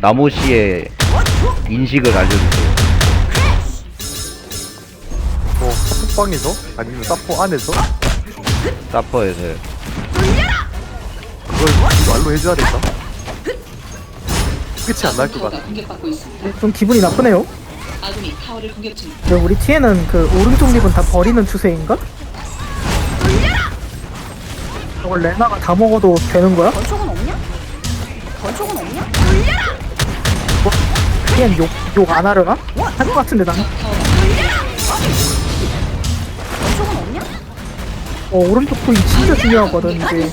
나모시의 인식을 알려주세요. 뭐 사포방에서 아니면 사포 안에서 사퍼에서요. 그걸 말로 해줘야 될까? 끝이 안 날 것 같아. 공격받고 있습니다. 네, 좀 기분이 나쁘네요. 아군이 타워를 공격 중. 왜 우리 티에는 그 오른쪽 립은 다 버리는 추세인가? 저걸 레나가 다 먹어도 되는 거야? 권총은 없냐? 권총은 없냐? 티엔 욕, 욕 안 하려나? 할 것 같은데 나는 없냐? 어, 오른쪽 부위 진짜 중요하거든 이게 아군이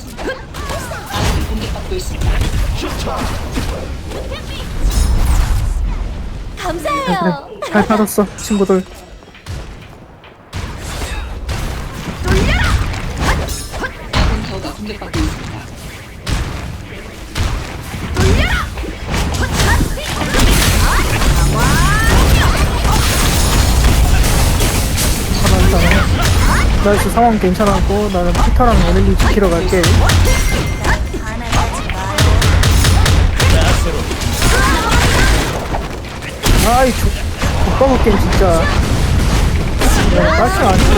공격받고 있습니다. 감사해요. 그래 잘 받았어 친구들 아군 타워가 공격받고 있습니다. 살아있다 나이스 상황 괜찮았고 나는 피터랑 에밀리 지키러 갈게. 아이 족 족바보 게임 진짜. 야 딸치 아닌데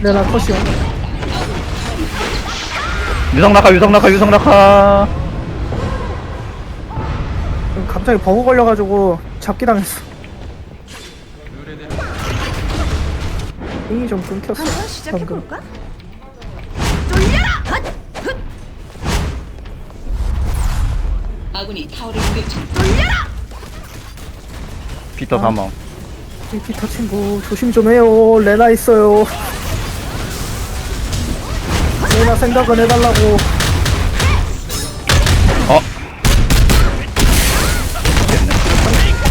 내나 컷이야 유성 낙하, 유성 낙하, 유성 낙하. 갑자기 버그 걸려가지고 잡기 당했어. 잉이 좀 끊겼어 한번 방금 시작해볼까? 아군이 타워를 공격 중. 피터 아. 사망. 이 피터 친구 조심 좀 해요. 레나 있어요. 레나 생각은 해달라고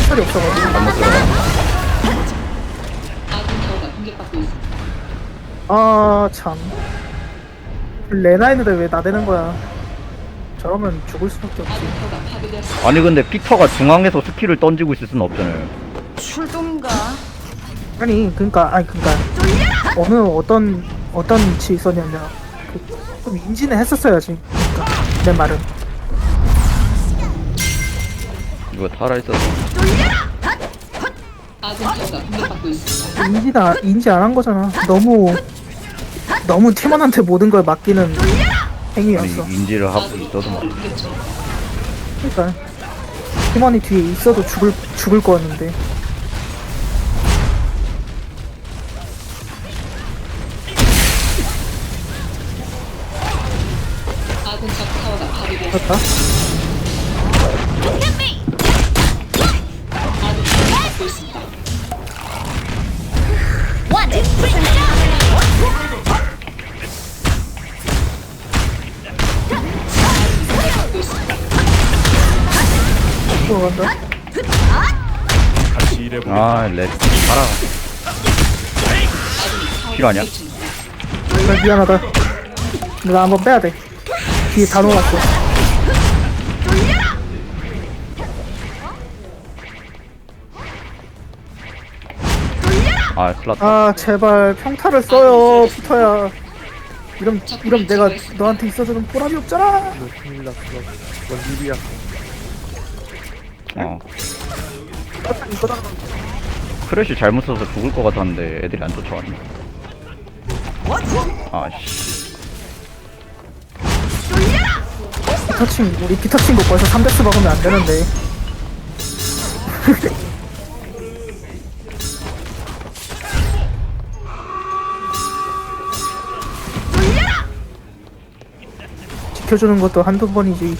살이 없어가지고 잘못 들어가. 아군 타워가 공격받고 있습니다. 아참 레나 있는데 왜 나대는 거야 저러면 죽을 수밖에 없지. 아니 근데 피터가 중앙에서 스킬을 던지고 있을 수는 없잖아요. 출동가. 아니 그니까 아니 그니까 어느 어떤 어떤 위치에 있었냐면 그, 좀 인지는 했었어야지 그니까 내 말은 이거 살아있어서. 아군 타워가 공격받고 있습니다. 인지나 인지 안 한 거잖아 너무 너무 팀원한테 모든 걸 맡기는 아니 행위였어 인지를 하고 있어도 막. 그러니까 팀원이 뒤에 있어도 죽을 죽을 거였는데 아군 적 타워가 파괴되었습니다. 그렇다 아군 아, 렛. 살아. 필요하냐? 정말 미안하다 나 한번 빼야 돼 뒤에 다 놓았어 아, 클났다. 아 제발 평타를 써요 피터야 이럼 이럼 내가 너한테 있어서는 보람이 없잖아 이거 큰일 났어. 뭔 일이야? 어. 크래쉬 잘못 써서 죽을 것 같았는데 애들이 안 쫓아왔네. 아, 씨. 피터 친 우리 피터 친구 벌써 3대스 박으면 안 되는데 지켜주는 것도 한두 번이지.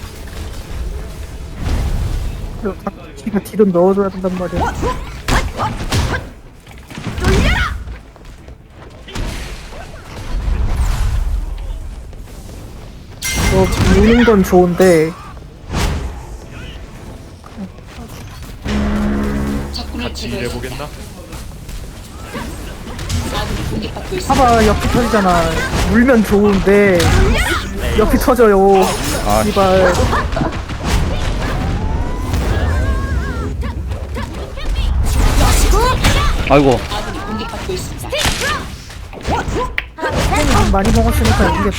그리고 지가 딜은 넣어줘야 된단 말이야. 어, 미는 건 좋은데. 공격받고 있습니다. 봐봐 옆이 터지잖아. 물면 좋은데 옆이 터져요 아, 이발 아이고. 있습니다. 많이 먹었으니까 그래?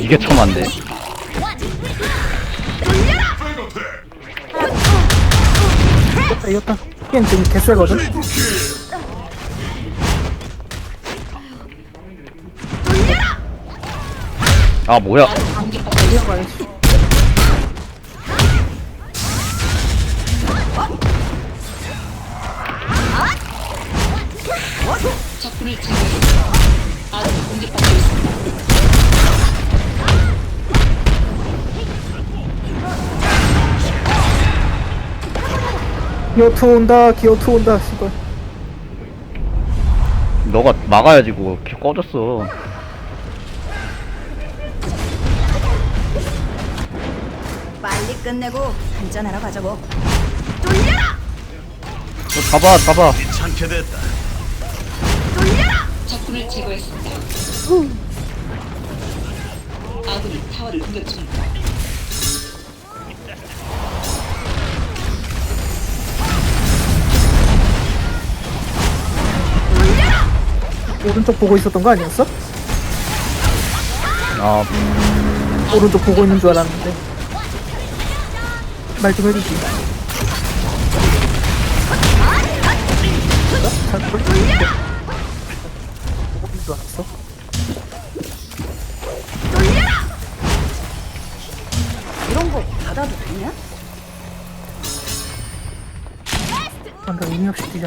이게 참 안 돼. 이겼다, 이겼다. 게임 지금 개쎄거든? 아 뭐야? 적군을 공격받고 있습니다. 기어투 온다, 기어투 온다, 씨발. 너가 막아야지 그거 켜 꺼졌어. 끝내고 한잔하러 가자고. 너 잡아 잡아. 적군을 제거했습니다. 아군이 타워를 공격 중입니다. 오른쪽 보고 있었던 거 아니었어? 아 오른쪽 보고 있는 줄 알았는데. 말 좀 해주지. 줄 알았어. 이런 거 받아도 되냐? 방금 의미 없이 뛰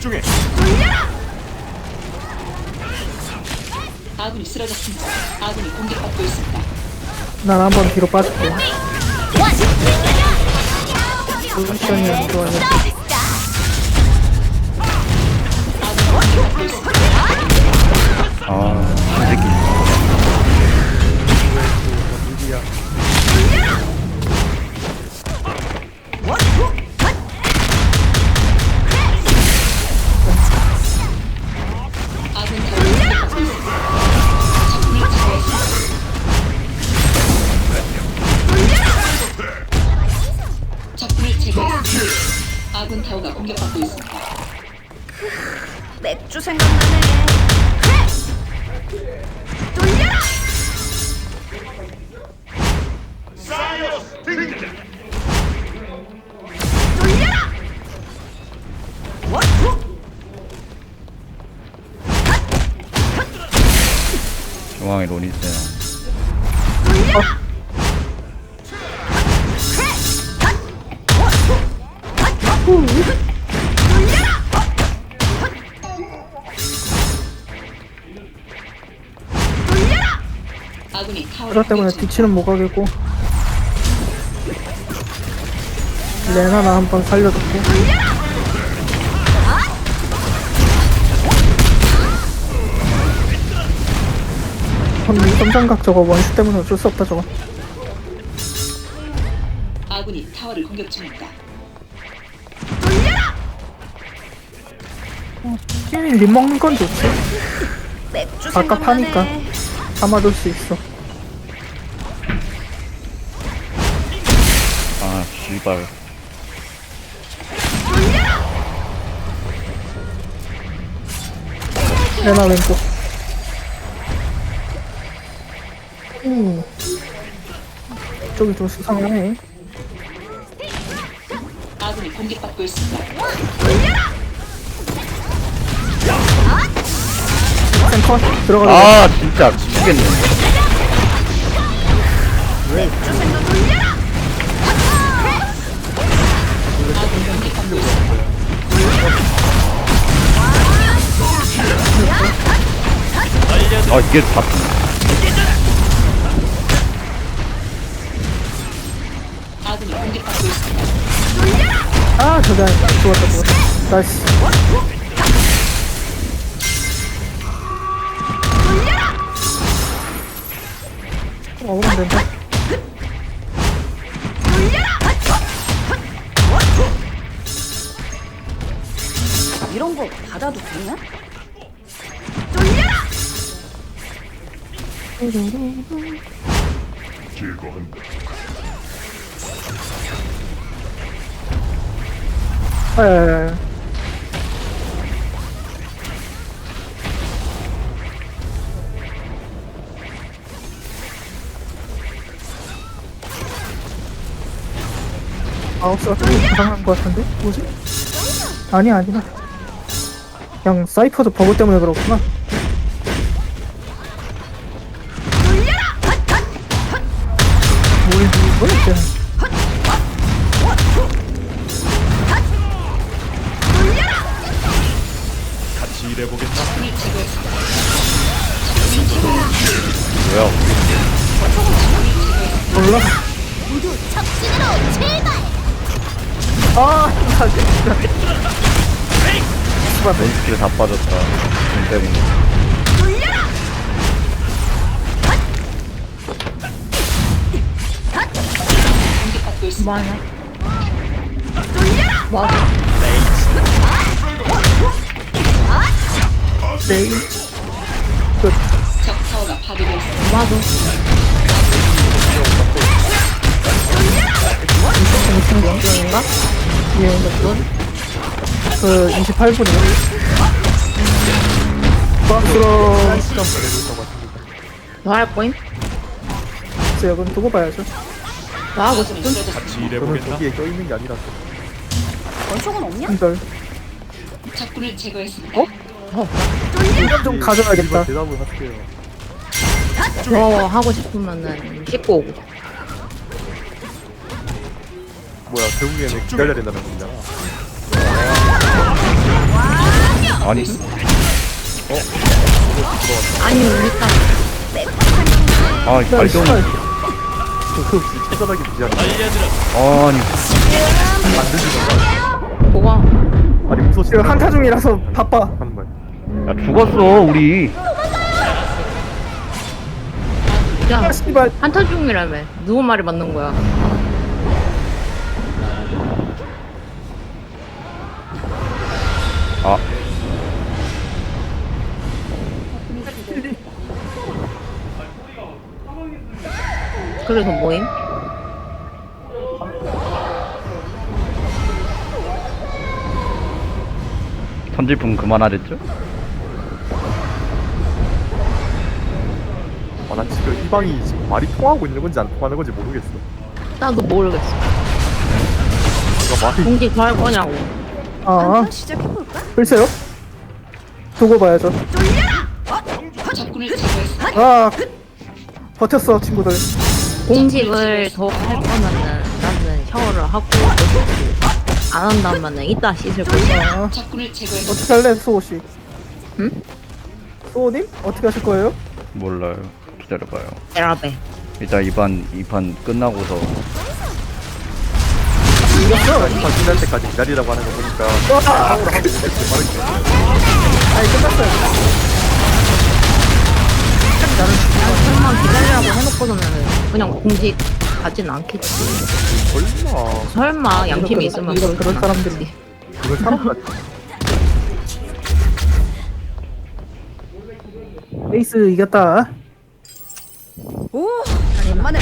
잖아. 아군이 쓰러졌습니다. 아군이 공격받고 있습니다. 난 한 번 뒤로 빠질게. 포지션이 안 좋아요. 아군이 공격받고 있습니다. 아, 이 새끼. 아군이 타워를 그것 때문에 공격 중. 뒤치는 못 가겠고. 레나 나 한 번 살려줬고. 이 점장각 저거 원슈 때문에 어쩔 수 없다 저거. 아군이 타워를 공격 중입니다. 게임이 립 먹는 건 좋지. 맥주 아까 생각나네. 파니까. 담아둘 수 있어. 아, 씨발. 레나 왼쪽. 음. 저기 좀 수상하네. 아군이 공격받고 있습니다. 센터 들어가자. 아, 진짜 미치겠네. 아 아 이게 잡힌 아, 저다. 좋았다, 좋았다. 나이스. 어, 오면 된다. 이런 거 받아도 되냐? 에. 아홉 시가 좀 부상한 것 같은데? 뭐지? 아니야 아니야 그냥 사이퍼도 버그 때문에 그렇구나 몰라 모두 적진으로 제발. 아 진짜 몬스킬에 다 빠졌다. 돈 때문에. 공격받고 있습니다. 뭐하냐? 뭐하냐? 내일 적 타워가 파괴되었습니다. 예, 그 28분이요. 박스로 시간 보내고 있다고 하십니다. 뭐할 거임? 있어요. 그럼 두고 봐야죠. 뭐 하고 싶음? 같이 저는 일해보겠다. 거기에 껴있는 게 아니라서. 권총은 없냐? 힘들. 적군을 제거했습니다. 어? 좀 가져야겠다. 대답을 하세요. 뭐 하고 싶으면은 씻고 오고 뭐야, 결국에는 기다려야 된다는 겁니다. 아니, 아니면 일단 아, 발동. 그 찾아가기 미안해. 아니, 만들지도 뭐가 아니, 무소 씨. 지금 한타 중이라서 바빠. 하는 말. 야, 죽었어, 우리. 야 아, 씨발. 한타 중이라며 누구 말이 맞는 거야 아, 그래서 뭐임? 선질품 그만하랬죠? 아, 난 지금 이 방이 지금 말이 통하고 있는 건지 안 통하는 건지 모르겠어. 나도 모르겠어 뭔가 말이 공지 더할 거냐고 아, 시작해볼까? 글쎄요. 두고 봐야죠. 제거했습니다. 아, 버텼어, 친구들. 공직을 더 할 거면은 나는 샤워를 하고 안 한다면은 이따 씻을 거야 아. 어떻게 할래, 수호 씨? 응? 수호님? 어떻게 하실 거예요? 몰라요. 기다려봐요. 에라베 일단 이판, 이판 끝나고서. 이겼어. 판 끝날 때까지 기다리라고 하는 거 보니까 상으로 하고 있는 게 빠르게. 아니, 끝났어요. 나는 설마 기다리라고 해놓고서는 그냥 공직 가진 않겠지 설마. 설마 양심이 있으면 이거 그러진 그럴 사람들이. 않겠지. 그걸 사람 같아. 에이스 이겼다. 오, 간만에